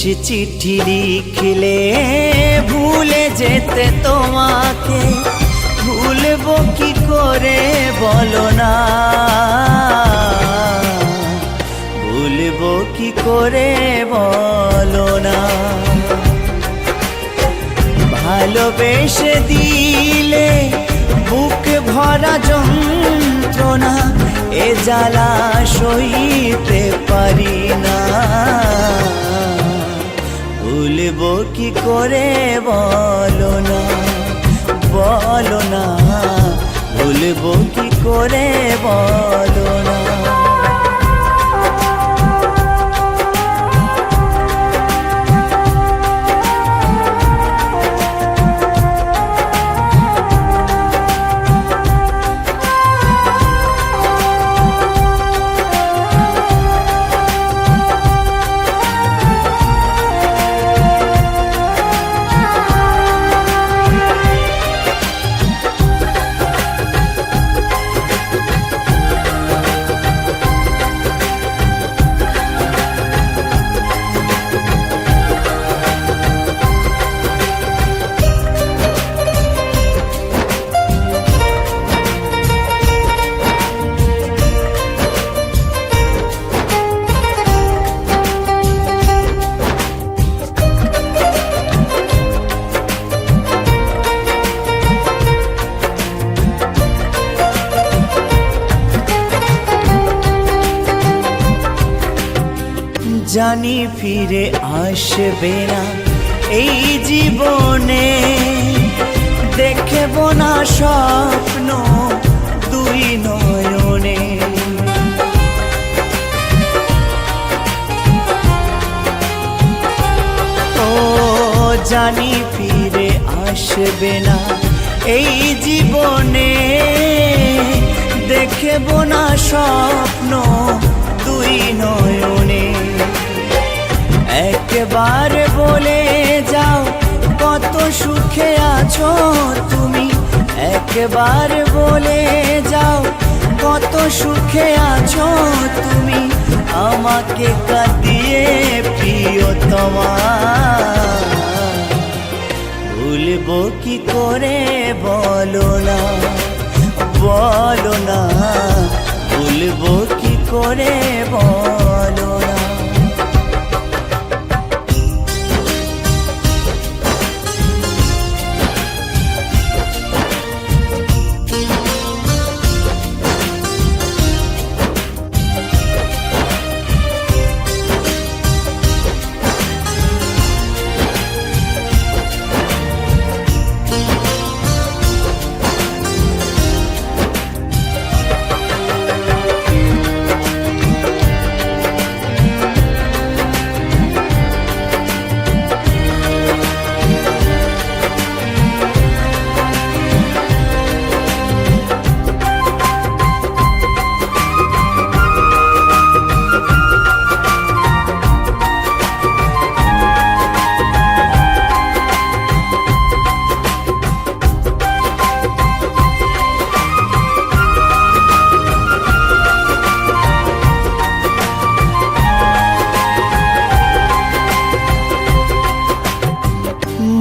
চিঠি লিখলে ভুলে যেতে তোমাকে। ভুলবো কি করে বলো না? ভুলবো কি করে বলো না? ভালোবেসে দিলে বুক ভরা যন্ত্রণা, এ জ্বালা সইতে পারি না। কি করে বলো না? বলো না। ভুলবো কি করে বলো না? জানি ফিরে আসবে না। এই জীবনে দেখব না স্বপ্ন দুই নয়নে। ও জানি ফিরে আসবে না। এই জীবনে দেখব না স্বপ্ন দুই নয়নে একবার বলে যাও, কত সুখে আছো তুমি। একবার বলে যাও, কত সুখে আছো তুমি। আমাকে কাঁদিয়ে প্রিয় তোমার ভুলবো কি করে বলো না বলো না। ভুলবো কি করে বলো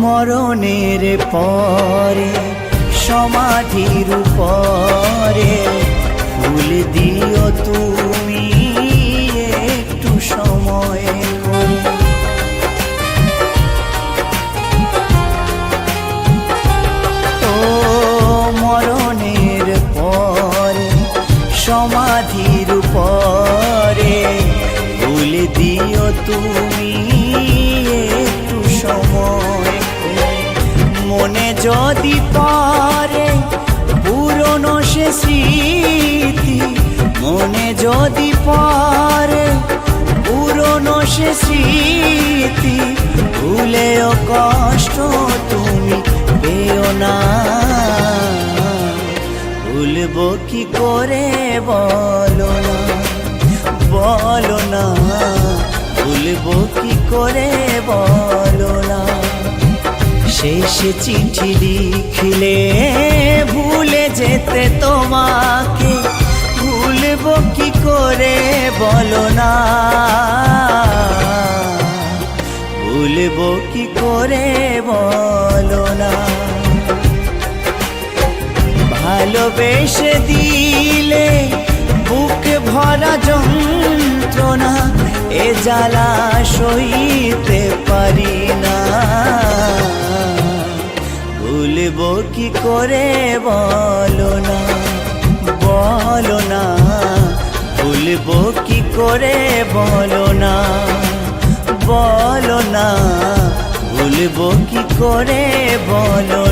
মরণের পরে, সমাধির পরে ফুল দিও তুমি একটু সময়। ও মরণের পরে, সমাধির পরে ফুল দিও তুমি যদি পারে পুরনো সে স্মৃতি, মনে যদি পারে পুরনো সে স্মৃতি, ভুলেও কষ্ট তুমি পেও না। ভুলবো কি করে বলো না? বলো না। ভুলবো কি করে শেষ চিঠি লিখলে ভুলে যেতে তোমাকে। ভুলবো কি করে বলো না। ভুলবো কি করে বলো না। ভালোবেসে দিলে বুক ভরা যন্ত্রণা, এ জ্বালা সইতে পারি না। ভুলবো কি করে? বলো না বলো না। ভুলব কি করে? বলো না বলো না। ভুলব কি করে? বলো